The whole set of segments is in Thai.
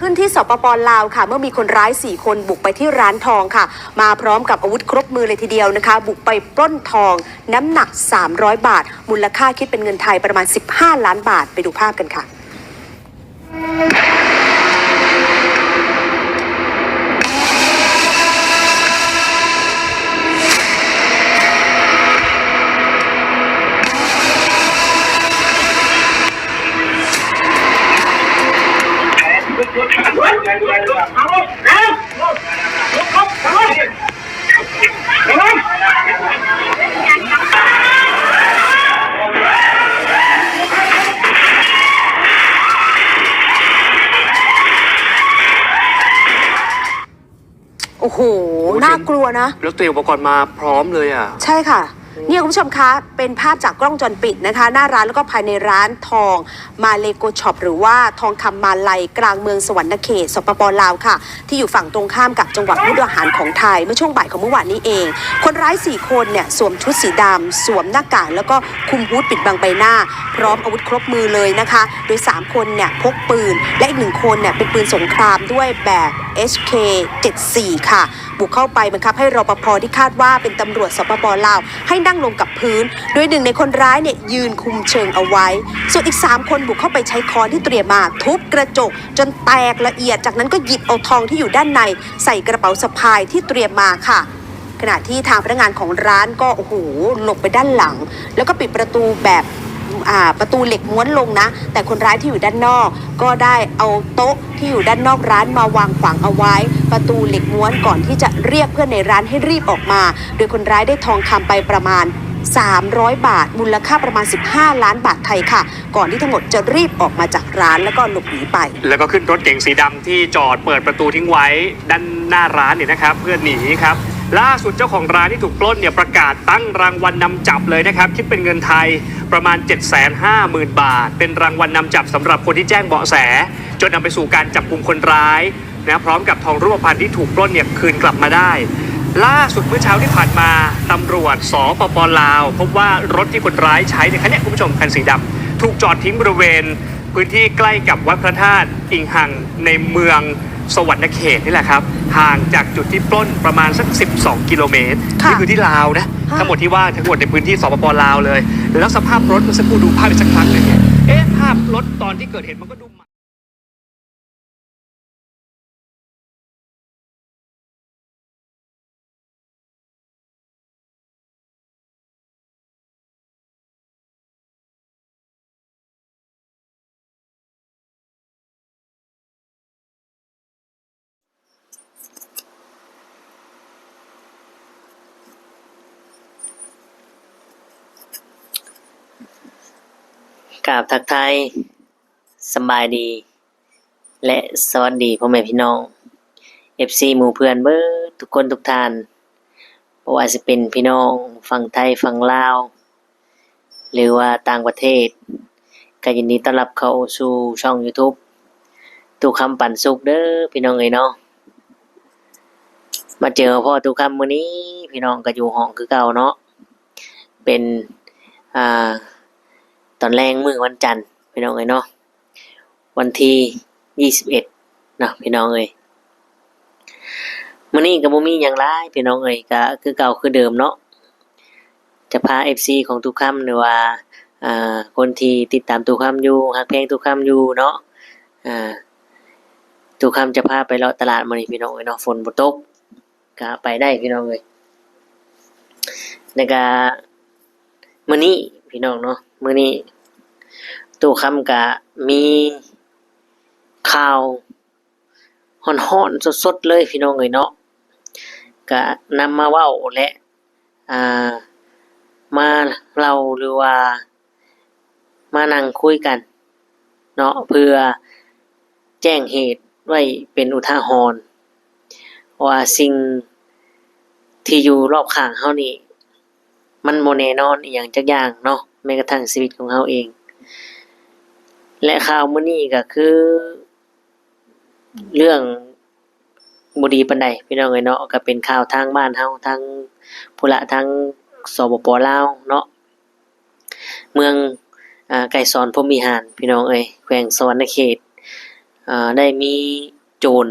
ขึ้นที่สปปลาวค่ะ เมื่อมีคนร้าย 4 คนบุกไปที่ร้านทองค่ะ มาพร้อมกับอาวุธครบมือเลยทีเดียวนะคะ บุกไปปล้นทอง น้ำหนัก 300 บาท มูลค่าคิดเป็นเงินไทยประมาณ 15 ล้านบาทไปดูภาพกันค่ะ โอ้โห น่ากลัวนะ แล้วเตรียมอุปกรณ์มาพร้อมเลยอะ ใช่ค่ะ เนี่ยคุณผู้ชมคะเป็นภาพจากกล้องจรปิดนะคะ หน้าร้านแล้วก็ภายในร้านทองมาเลโกช็อปหรือว่าทองคำมาลัยกลางเมืองสวรรณเขตสปปลาวค่ะ ที่อยู่ฝั่งตรงข้ามกับจังหวัดมุกดาหารของไทย เมื่อช่วงบ่ายของเมื่อวานนี้เอง คนร้าย 4 คนเนี่ยสวมชุดสีดำสวมหน้ากากแล้วก็คุมฮูดปิดบังใบหน้า พร้อมอาวุธครบมือเลยนะคะ โดย 3 คนเนี่ยพกปืน และอีกหนึ่งคนเนี่ยเป็นปืนสงครามด้วยแบบ HK 74ค่ะ บุกเข้าไปบังคับให้รปภที่คาดว่าเป็นตำรวจสปปลาวให้นงลงกับพื้น โดยหนึ่งในคนร้ายเนี่ยยืนคุมเชิงเอาไว้ ส่วนอีก 3 คนบุกเข้าไปใช้ค้อนที่เตรียมมาทุบกระจก จนแตกละเอียด จากนั้นก็หยิบเอาทองที่อยู่ด้านใน ใส่กระเป๋าสะพายที่เตรียมมาค่ะขณะที่ทางพนักงานของร้านก็โอ้โหหลบไปด้านหลัง แล้วก็ปิดประตูแบบ ประตูเหล็กม้วนลงนะ แต่คนร้ายที่อยู่ด้านนอก ก็ได้เอาโต๊ะที่อยู่ด้านนอกร้านมาวางขวางเอาไว้ ประตูเหล็กม้วนก่อนที่จะเรียกเพื่อนในร้านให้รีบออกมา โดยคนร้ายได้ทองคำไปประมาณ300 บาท มูลค่าประมาณ 15 ล้านบาทไทยค่ะ ก่อนที่ทั้งหมดจะรีบออกมาจากร้านแล้วก็หลบหนีไป แล้วก็ขึ้นรถเก๋งสีดำที่จอดเปิดประตูทิ้งไว้ ด้านหน้าร้านเนี่ยนะครับ เพื่อหนีครับ ล่าสุดเจ้าของร้านที่ถูกปล้นเนี่ยประกาศตั้งรางวัลนนำจับเลยนะครับ คิดเป็นเงินไทย ประมาณ 750,000 บาท เป็นรางวัลนนำจับสำหรับคนที่แจ้งเบาะแส จนนำไปสู่การจับกลุ่มคนร้ายนะพร้อมกับทองรูปพรรณที่ถูกปล้นเนี่ยคืนกลับมาได้ ล่าสุดเมื่อเช้าที่ผ่านมาตำรวจสปปลาว พบว่ารถที่คนร้ายใช้เนี่ยคันนี้คุณผู้ชมคันสีดำถูกจอดทิ้งบริเวณ พื้นที่ใกล้กับวัดพระธาตุอิงหังในเมือง สวรรณเขตนี่แหละครับห่างจากจุดที่ปล้นประมาณสัก 12 กิโลเมตรค่ะนี่คือที่ลาวนะค่ะทั้งหมดที่ว่าทั้งหมดในพื้นที่สปปลาวเลย แล้วสภาพรถเมื่อสักครู่ดูภาพอีกสักครั้งหนึ่งเนี่ยเอ๊ะภาพรถตอนที่เกิดเหตุมันก็ดู กราบทักทายสบายดี และสวัสดีพ่อแม่พี่น้อง FC หมู่เพื่อนเบิดทุกคนทุกท่านบ่ว่าจะเป็นพี่น้องฝั่งไทยฝั่งลาว หรือว่าต่างประเทศ ก็ยินดีต้อนรับเข้าสู่ช่อง YouTube ตุกคำปั่นสุขเด้อพี่น้องเอ้ยเนาะมาเจอพ่อตุกคำมื้อนี้ พี่น้องก็อยู่ห้องคือเก่าเนาะเป็นอ่า ตอนแรงมือวันจันทร์พี่น้องเอ้ยเนาะวันที่ยี่สิบเอ็ดเนาะพี่น้องเอ้ยมื้อนี้ก็บ่มีหยังหลายพี่น้องเอ้ยก็คือเก่าคือเดิมเนาะจะพา FC ของทุกคำหรือว่าอ่าคนที่ติดตามทุกคำอยู่ฮักเพลงทุกคำอยู่เนาะอ่าทุกคำจะพาไปเลาะตลาดมื้อนี้พี่น้องเอ้ยเนาะฝนบ่ตกก็ไปได้พี่น้องเอ้ยแล้วก็มื้อนี้พี่น้องเนาะ มื้อนี้ ตู้คำกะมีข่าวฮ้อนๆสดๆเลยพี่น้องเอ้ยเนาะกะนำมาเว้าและอ่ามาเล่าหรือว่า มานั่งคุยกัน เนาะเพื่อแจ้งเหตุไว้เป็นอุทาหรณ์ว่าสิ่งที่อยู่รอบข้างเฮานี่ มันโมแน่นอนอย่างจักอย่างเนาะ แม้กระทั่งชีวิตของเราเอง และข่าวมื้อนี้ก็คือ เรื่องบ่ดีปานใดพี่น้องเอ้ยเนาะก็เป็นข่าวทางบ้านเฮาทางพุละทางสปปลาวเนาะเมืองอ่าไก่สอนพรมวิหารพี่น้องเอ้ยแขวงสวรรณเขตอ่าได้มีโจร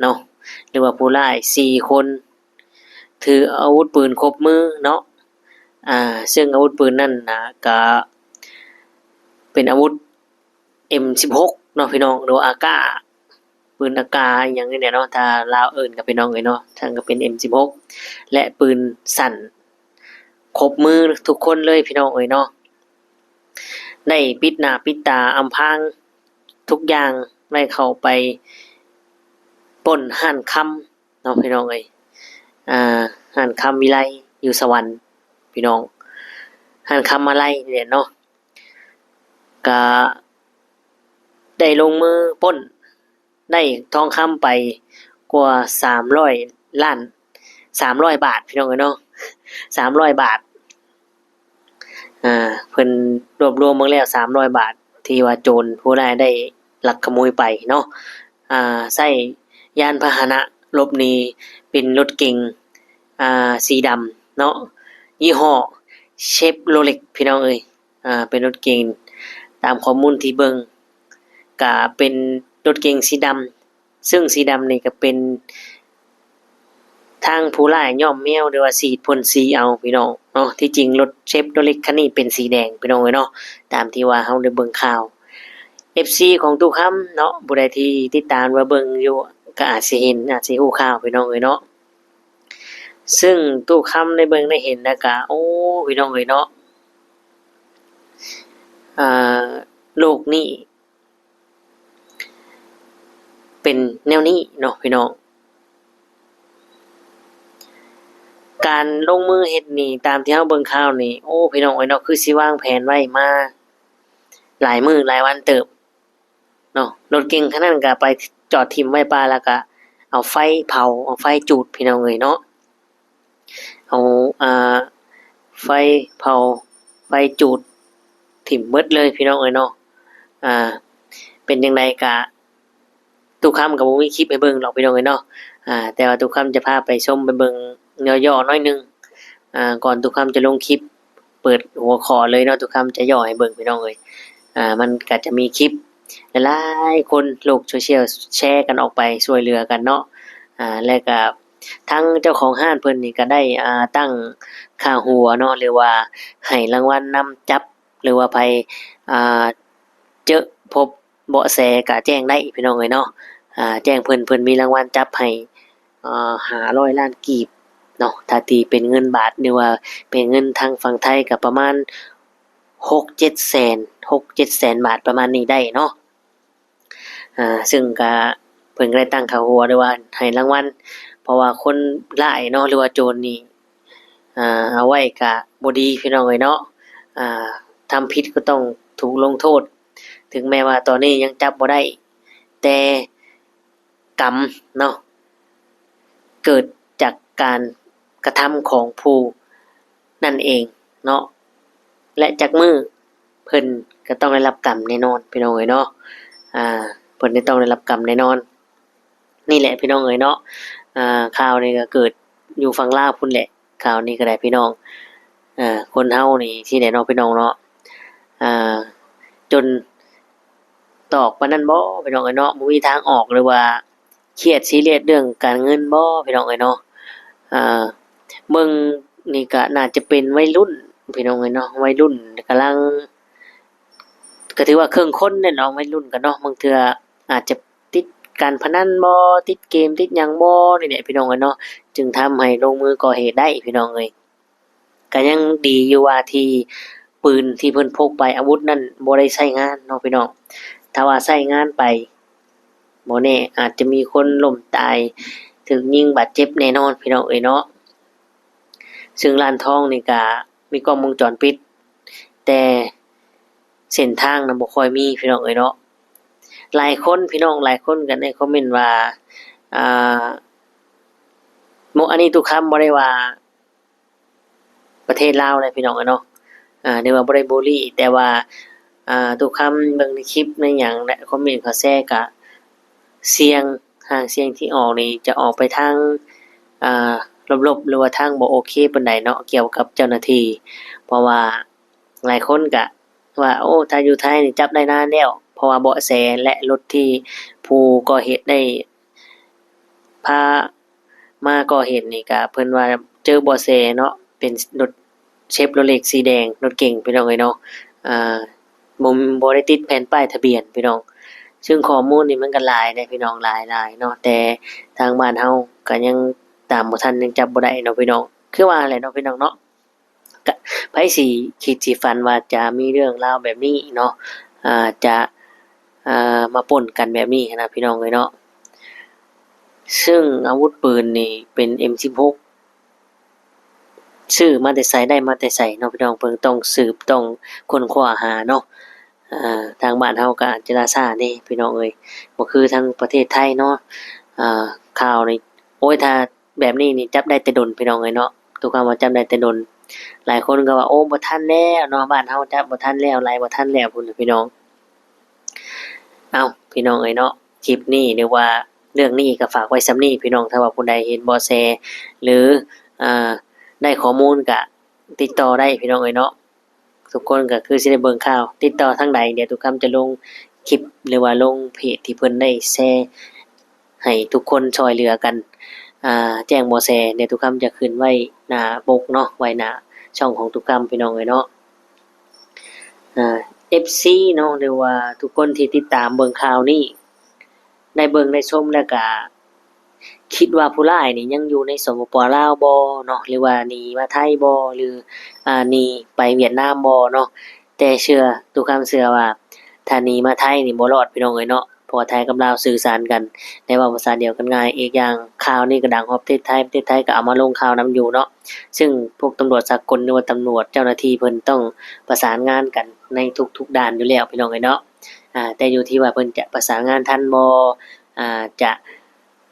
เนาะหรือว่าผู้ร้ายสี่คน ถืออาวุธปืนครบมือเนาะ อ่าซึ่งอาวุธปืนนั่นนะก็เป็นอาวุธ M16 เนาะพี่น้องหรือว่าอากาปืนอากาอย่างนี้เนี่ยเนาะถ้าลาวเอิ้นกับพี่น้องเอ้ยเนาะทางก็เป็น M16 และปืนสั่นครบมือทุกคนเลยพี่น้องเอ้ยเนาะได้ปิดหน้าปิดตาอำพรางทุกอย่างได้เข้าไปปล้นห้านคำเนาะพี่น้องเอ้ยอ่าห้านคำวิไลอยู่สวรรค์ พี่น้องห้านคำมาไลเนี่ยเนาะก็ได้ลงมือป้น ได้ทองคำไปกว่าสามร้อยล้านสามร้อยบาทพี่น้องเอ้ยเนาะสามร้อยบาทอ่าเพิ่นรวบรวมมาแล้วสามร้อยบาท ที่ว่าโจรผู้ร้ายได้หลักขโมยไปเนาะอ่าใส่ยานพาหนะลบหนีเป็นรถเก๋งอ่าสีดำเนาะ ยี่ห้อเชฟโรเล็กพี่น้องเอ้ยอ่าเป็นรถเก๋งตามข้อมูลที่เบิงก็เป็นรถเก๋งสีดำซึ่งสีดำนี่ก็เป็นทางผู้ร้ายย่อมแมวหรือว่าสีพ่นสีเอาพี่น้องเนาะที่จริงรถเชฟโรเล็กคันนี้เป็นสีแดงพี่น้องเอ้ยเนาะตามที่ว่าเฮาได้เบิ่งข่าว FC ของตู้คำเนาะผู้ใดที่ติดตามว่าเบิ่งอยู่ก็อาจสิเห็นอาจสิฮู้ข่าวพี่น้องเอ้ยเนาะ ซึ่งตู้คำได้เบิงได้เห็นแล้วก็โอ้พี่น้องเอ้ยเนาะอ่าโลกนี้เป็นแนวนี้เนาะพี่น้องการลงมือเฮ็ดนี่ตามที่เฮาเบิ่งข่าวนี่โอ้พี่น้องเอ้ยเนาะคือสิวางแผนไว้มาหลายมื้อหลายวันเติบเนาะรถเก๋งคันนั้นก็ไปจอดทิ่มไว้ป่าแล้วก็เอาไฟเผาเอาไฟจูดพี่น้องเอ้ยเนาะ เอาอ่าไฟเผาไฟจูดถิ่มเบิดเลยพี่น้องเอ้ยเนาะอ่า เป็นจังไดก็ทุกคำก็บ่มีคลิปให้เบิ่งหรอกพี่น้องเอ้ยเนาะอ่า แต่ว่าทุกคำจะพาไปชมไปเบิ่งย่อๆหน้อยนึงอ่าก่อนทุกคำจะลงคลิป เปิดหัวข้อเลยเนาะทุกคำจะย่อให้เบิ่งพี่น้องเอ้ยอ่า มันก็จะมีคลิปหลายๆคนโลกโซเชียลแชร์กันออกไปช่วยเหลือกันเนาะอ่าและก็ ทั้งเจ้าของห้านเพิ่นนี่ก็ได้อ่าตั้งค่าหัวเนาะหรือว่าให้รางวัลนำจับ หรือว่าไปอ่าเจอพบเบาะแสก็แจ้งได้พี่น้องเอ้ยเนาะอ่าแจ้งเพิ่นเพิ่นมีรางวัลจับให้อ่า500ล้านกีบเนาะถ้าตีเป็นเงินบาทหรือว่าเป็นเงินทางฝั่งไทยก็ประมาณ6-7แสน6-7แสนบาทประมาณนี้ได้เนาะอ่าซึ่งก็เพิ่นก็ได้ตั้งค่าวหัวด้วยว่าให้รางวัล เพราะว่าคนร้ายเนาะหรือว่าโจรนี่อ่าเอาไว้ก็บ่ดีพี่น้องเอ้ยเนาะอ่าทำผิดก็ต้องถูกลงโทษ ถึงแม้ว่าตอนนี้ยังจับบ่ได้ แต่กรรมเนาะเกิดจากการกระทำของผู้นั่นเองเนาะและจากมือเพิ่นก็ต้องได้รับกรรมแน่นอนพี่น้องเอ้ยเนาะอ่าเพิ่นได้ต้องได้รับกรรมแน่นอน นี่แหละพี่น้องเอ้ยเนาะ อ่าข่าวนี้ก็เกิดอยู่ฝั่งลาวพุ่นแหละข่าวนี้ก็ได้พี่น้องอ่าคนเฮานี่ที่ไหนเนาะพี่น้องเนาะอ่าจนตอกปานนั้นบ่พี่น้องเอ้ยเนาะบ่มีทางออกหรือว่าเครียดซีเรียสเรื่องการเงินบ่พี่น้องเอ้ยเนาะอ่าเบิ่งนี่ก็น่าจะเป็นวัยรุ่นพี่น้องเอ้ยเนาะวัยรุ่นกำลังก็ถือว่าเครื่องคนเนี่ยเนาะวัยรุ่นกันเนาะบางเทื่ออาจจะ การพนันบ่ติดเกมติดหยังบ่นี่แหละพี่น้องเอ้ยเนาะจึงทำให้ลงมือก่อเหตุได้พี่น้องเอ้ยก็ยังดีอยู่ว่าที่ปืนที่เพิ่นพกไปอาวุธนั่นบ่ได้ใช้งานเนาะพี่น้องถ้าว่าใช้งานไปบ่แน่อาจจะมีคนล้มตายถึงยิงบาดเจ็บแน่นอนพี่น้องเอ้ยเนาะซึ่งร้านทองนี่ก็มีกล้องวงจรปิด แต่เส้นทางนะบ่ค่อยมีพี่น้องเอ้ยเนาะ หลายคนพี่น้องหลายคนก็ได้คอมเมนต์ว่าอ่าโมอันนี้ทุกคำบ่ได้ว่า ประเทศลาวเลยพี่น้องเอ้ยเนาะอ่าเรียว่าบ่ได้บูลลี่ แต่ว่าอ่าทุกคำเบิ่งในคลิปในหยังและคอมเมนต์เขาแชร์ก็เสียงทางเสียงที่ออกนี่จะออกไปทางอ่าลบๆหรือว่าทางบ่โอเคปานใดเนาะเกี่ยวกับเจ้าหน้าที่ เพราะว่าหลายคนก็ว่าโอ้ถ้าอยู่ไทยนี่จับได้นานแล้ว เพราะว่าเบาะแสและรถที่ผู้ก่อเหตุได้พามาก่อเหตุนี่ก็เพิ่นว่าเจอเบาะแสเนาะเป็นรถเชฟโรเล็กสีแดงรถเก่งพี่น้องเอ้ยเนาะอ่าบ่บ่ได้ติดแผ่นป้ายทะเบียนพี่น้องซึ่งข้อมูลนี่มันก็หลายเด้พี่น้องหลายหลายเนาะแต่ทางบ้านเฮาก็ยังตามบ่ทันยังจับบ่ได้เนาะพี่น้องคือว่าอะไรเนาะพี่น้องเนาะก็ไผสิคิดสิฝันว่าจะมีเรื่องราวแบบนี้เนาะอ่าจะ อ่ามาป่นกันแบบนี้นะพี่น้องเอ้ยเนาะซึ่งอาวุธปืนนี่เป็น M16 ชื่อมาแต่ไสได้มาแต่ไสเนาะพี่น้องเพิ่นต้องสืบต้องค้นคว้าหาเนาะทางบ้านเฮาก็อาจจะล่าช้าแน่พี่น้องเอ้ยบ่คือทางประเทศไทยเนาะข่าวนี่โอ้ยถ้าแบบนี้นี่จับได้แต่ดนพี่น้องเอ้ยเนาะทุกคำว่าจับได้แต่ดนหลายคนก็ว่าโอ้บ่ทันแล้วเนาะบ้านเฮาจับบ่ทันแล้วหลายบ่ทันแล้วพุ่นพี่น้อง เอาพี่น้องเอ้ยเนาะคลิปนี้หรือว่าเรื่องนี้ก็ฝากไว้สำนี้พี่น้องถ้าว่าผู้ใดเห็นบ่แสหรืออ่าได้ข้อมูลก็ติดต่อได้พี่น้องเอ้ยเนาะทุกคนก็คือสิได้เบิ่งข่าว ติดต่อทางใดเดี๋ยวทุกคำจะลงคลิปหรือว่าลงเพจที่เพิ่นได้แชร์ให้ทุกคนช่วยเหลือกันอ่าแจ้งบ่แชร์เดี๋ยวทุกคำจะขึ้นไว้หน้าปกเนาะไว้หน้าช่องของทุกคำพี่น้องเอ้ยเนาะอ่า FC เนาะหรือว่าทุกคนที่ติดตามเบิ่งข่าวนี้ได้เบิ่งได้ชมแล้วก็คิดว่าผู้ร้ายนี่ยังอยู่ในสปปลาวบ่เนาะหรือว่าหนีมาไทยบ่หรืออ่าหนีไปเวียดนามบ่เนาะแต่เชื่อทุกคำเชื่อว่าถ้าหนีมาไทยนี่บ่รอดพี่น้องเอ้ยเนาะ เพราะว่าไทยกับลาวสื่อสารกันได้เว้าภาษาเดียวกันง่ายอีกอย่างข่าวนี่ก็ดังฮอบประเทศไทยประเทศไทยก็เอามาลงข่าวนํอยู่เนาะซึ่งพวกตำรวจสากลหรือว่าตำรวจเจ้าหน้าที่เพิ่นต้องประสานงานกันในทุกๆด้านอยู่แล้วพี่น้องเอ้ยเนาะอ่าแต่อยู่ที่ว่าเพิ่นจะประสานงานทันบ่อ่าจะ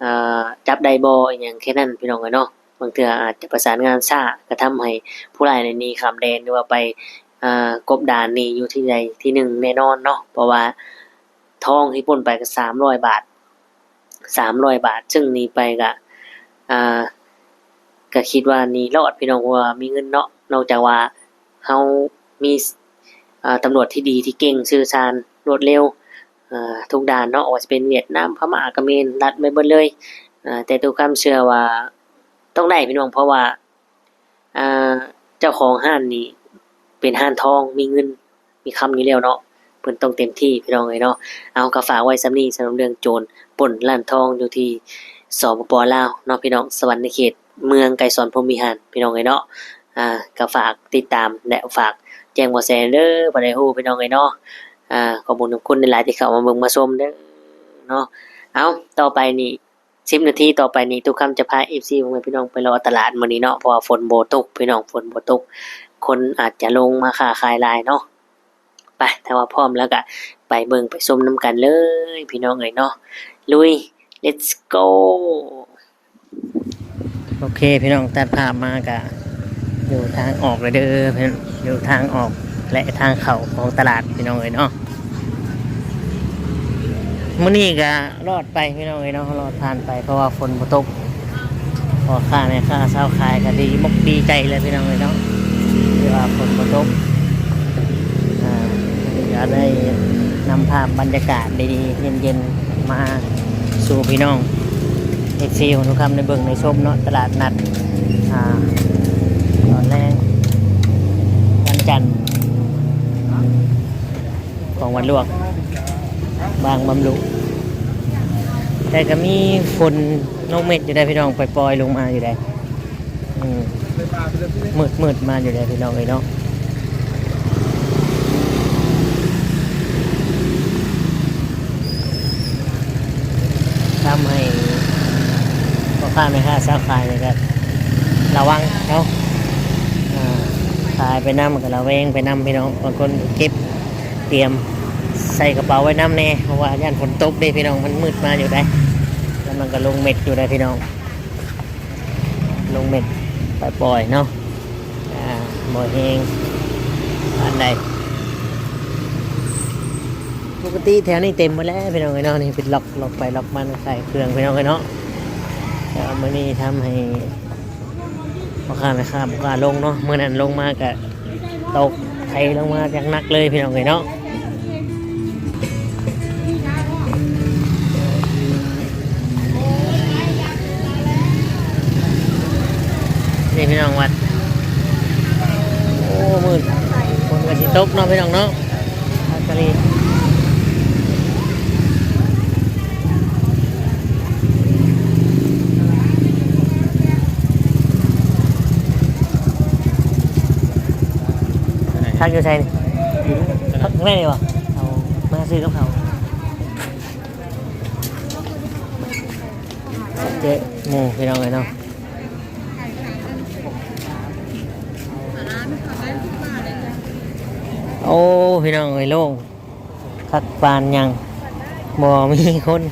อ่าจับได้บ่อหยังแค่นั้นพี่น้องเอ้ยเนาะบางเทื่ออาจจะประสานงานช้าก็ทำให้ผู้ร้ายในนี้ข้ามแดนหรือว่าไปอ่ากบดานนี่อยู่ที่ใดที่หนึ่งแน่นอนเนาะเพราะว่า ทองที่ปล้นไปก็สามร้อยบาทสามร้อยบาท ซึ่งหนี่ไปก็อ่าก็คิดว่านี่รอดพี่น้องว่ามีเงินเนาะนอกจากว่าเฮามีอ่าตำรวจที่ดีที่เก่งสื่อสารรวดเร็วทุกด้านเนาะว่าจะเป็นเวียดนามพม่าเขมรรัดไปเบิดเลยอ่าแต่ทุกคำเชื่อว่าต้องได้พี่น้องเพราะว่าเจ้าของห้านนี่เป็นห้านทองมีเงินมีคำอยู่แล้วเนาะ เพิ่นต้องเต็มที่พี่น้องเอ้ยเนาะเอาก็ฝากไว้สำนี้สำหรับเรื่องโจรปล้นร้านทองอยู่ที่สปปลาวเนาะพี่น้องสวรรค์ในเขต เมืองไกรสอนพรหมวิหารพี่น้องเอ้ยเนาะอ่าก็ฝากติดตามและฝากแจ้งบ่แสเด้อบ่ได้ฮู้พี่น้องเอ้ยเนาะอ่าขอบคุณทุกคนหลายที่เข้ามาเบิ่งมาชมเด้อเนาะเอาต่อไปนี่สิบนาทีต่อไปนี้ทุกคำจะพาเอฟซีของพี่น้องไปรอตลาดมื้อนี้เนาะเพราะว่าฝนโบตกพี่น้องฝนโบตก คนอาจจะลงมาค้าขายลายเนาะ ถ้าว่าพร้อมแล้วก็ไปเบิ่งไปชมน้ำกันเลย พี่น้องเอ้ยเนาะลุย let's go โอเค พี่น้องตัดภาพมากะอยู่ทางออกเลยเด้อพี่น้องอยู่ทางออกและทางเข้าของตลาดพี่น้องเอ้ยเนาะมื้อนี้ก็รอดไปพี่น้องเอ้ยเนาะรอดผ่านไปเพราะว่าฝนตกพอค่าแม่ค่าเช้าขายก็ดีมกดีใจเลยพี่น้องเอ้ยเนาะที่ว่าฝนตก ก็ได้นำภาพบรรยากาศดีๆเย็นๆมาสู่พี่น้องเอฟซีของทุกคำในเบิ่งในชมเนาะตลาดนัดอ่าตอนแรกวันจันทร์ของวันหลวงบางบำรุแต่ก็มีฝนลงเม็ดอยู่ได้พี่น้องปล่อยๆลงมาอยู่ได้อืมมืดมืดมาอยู่ได้พี่น้องเลยเนาะ ทำให้พ่อค้าแม่ค้าสาวขายเลยครับระวังเนาะขายไปน้ำกับเระแวงไปน้ำพี่น้องบางคนเก็บเตรียมใส่กระเป๋าไว้น้ำแน่เพราะว่าย่านฝนตกด้พี่น้องมันมืดมาอยู่ได้แล้วมันก็ลงเม็ดอยู่ได้พี่น้อง ลงเม็ดปล่อยๆเนาะอ่าบ่แห้งอันใด ปกติแถวนี้เต็มหมดแล้วพี่น้องไอ้เนาะนี่เป็นล็อกล็อกไปล็อกมาใส่เครื่องพี่น้องไอ้เนาะแต่มันนี่ทำให้พ่อค้าแม่ค้าพ่อค้าลงเนาะเมื่อนั้นลงมากะตกไทยลงมาจากนักเลยพี่น้องไอ้เนาะนี่พี่น้องวัดโอ้มืดคนกระสิตกเนาะพี่น้องเนาะทะเล ทักอยู่ใช่นี่ทักข้างในนี่วะเอามาซื้อกับเขาเจ๊หมูพี่น้องเลยเนาะโอ้พี่น้องเอ้ยโล่งคักปานยังบ่มีคน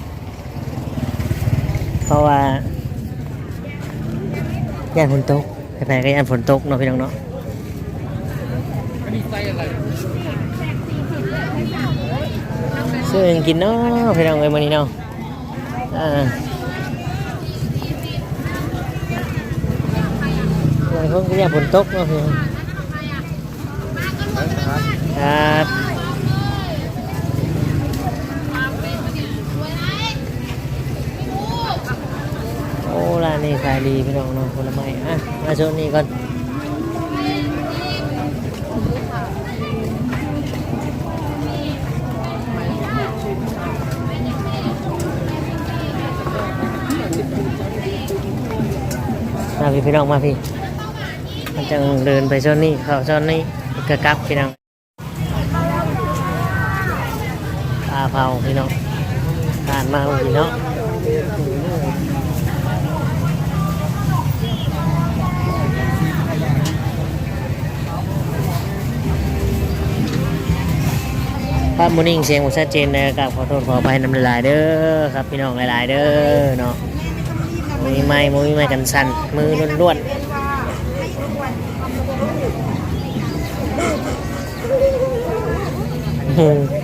เพราะว่าย่านฝนตกไปๆก็ย่านฝนตกเนาะพี่น้องเนาะ ซื้อหยังกินเนาะพี่น้องเอ้ยมื้อนี้เนาะอ่าหลายคนก็ย่านฝนตกเนาะพี่ครับโอ้ร้านนี้ขายดีพี่น้องเน้องผลไม้อะมาช่วงนี้ก่อน พี่พี่น้องมาพี่มันจะเดินไปช่วงนี้เข้าช่วงนี้กระกลับพี่น้องปลาเผาพี่น้องทานมาพี่น้องภาพมูนิ่งเสียงผมชัดเจนนะครับขอโทษขออภัยนำลายเด้อครับพี่น้องหลายๆเด้อเนาะ มือไม้มือไม้กันสั่นมือล้วนๆ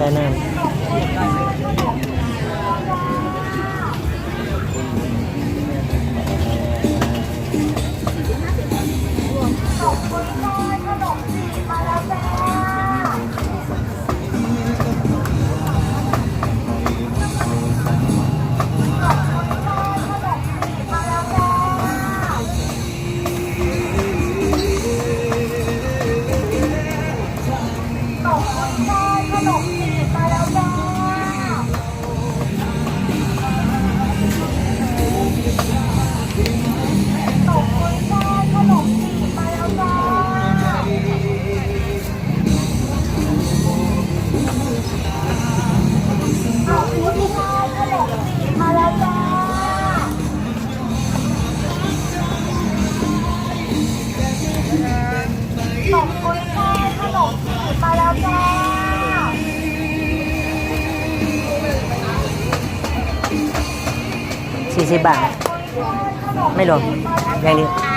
ใส่ สิบบาท ไม่รวมยางนี้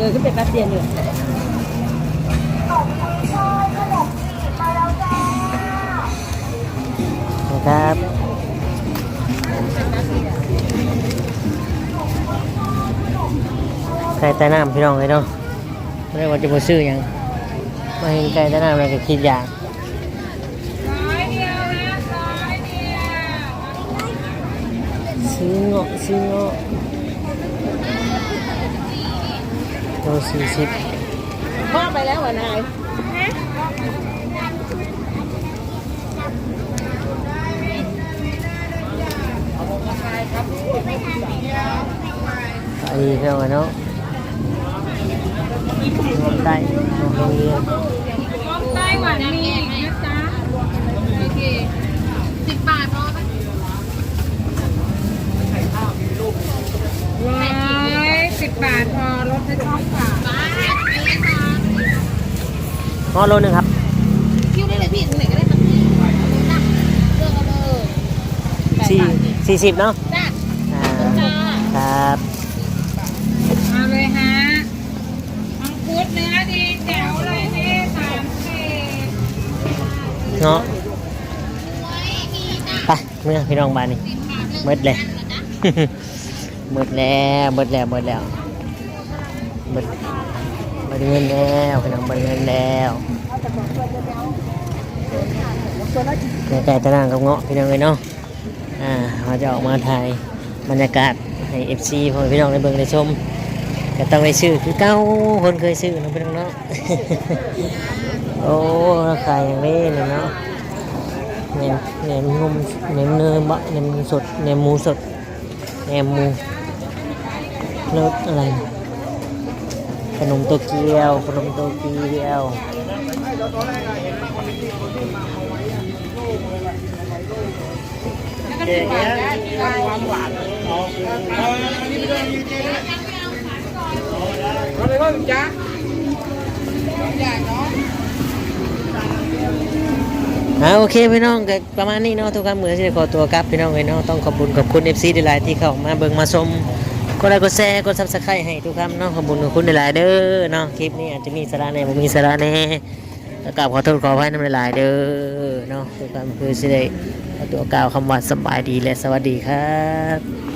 เดินขึ้นไปแป๊บเดียวอยู่ขนมกุยช่ายครับไก่ใต้น้ำพี่น้องเลยเนาะไม่ได้ว่าจะมาซื้อหยังมาเห็นไก่ใต้น้ำอะไรก็คิดอยากซื้อเงาะซื้อเงาะ โลสี่สิบพ่อไปแล้วเหรอนายไปเท่ากันเนาะรวมได้รวมโรงเรียน ไต้หวันมีอีกนะจ๊ะโอเคสิบบาทพอไหมร้อยสิบบาทพอลดให้ช่องฝา ง อโลหนึ่งครับคิวได้เลยพี่ตรงไหนก็ได้ครับพี่เลือกเอาเลยสี่สี่สิบเนาะจ้าอ่าจ้าครับเอาเลยฮะมังคุดเนื้อดีแจ๋วเลยนี่สามสิบเงาะไปเมื่อพี่น้องบ้านนี่หมืดเลยหมืดแล้วหมืดแล้วหมืดแล้วหมืดหมื ดเงินแล้วพี่น้องหมืดเงินแล้วในแต่ตะนางกับเงาะพี่น้องเลยเนาะอ่าเราจะออกมาถ่ายบรรยากาศให้ FC พ่อแม่พี่น้องได้เบิ่งได้ชมก็ต้องได้ซื้อคือเก้าคนเคยซื้อเนาะพี่น้องเนาะโอ้ราคาอย่างนี้เลยเนาะแหนมแหนมนมแหนมเนื้อบะแหนมสดแหนมหมูสดแหนมหมูรสอะไรนะ ขนมโตเกียว ขนมโตเกียวเอ่าโอเคพี่น้องก็ประมาณนี้เนาะทุกคนเหมือนที่ขอตัวกลับพี่น้องเลยเนาะต้องขอบคุณขอบคุณ FC ดีหลายที่เข้ามาเบิ่งมาชม กดไลค์กดแชร์กดซับสไครต์ให้ทุกคำเนาะขอบคุณขอบคุณหลายๆเด้อเนาะคลิปนี้อาจจะมีสาระแน่ผมมีสาระแน่แล้วกลับขอโทษขออภัยน้ำหลายๆเด้อเนาะทุกคำคือสิได้ตัวกล่าวคำว่าสบายดีและสวัสดีครับ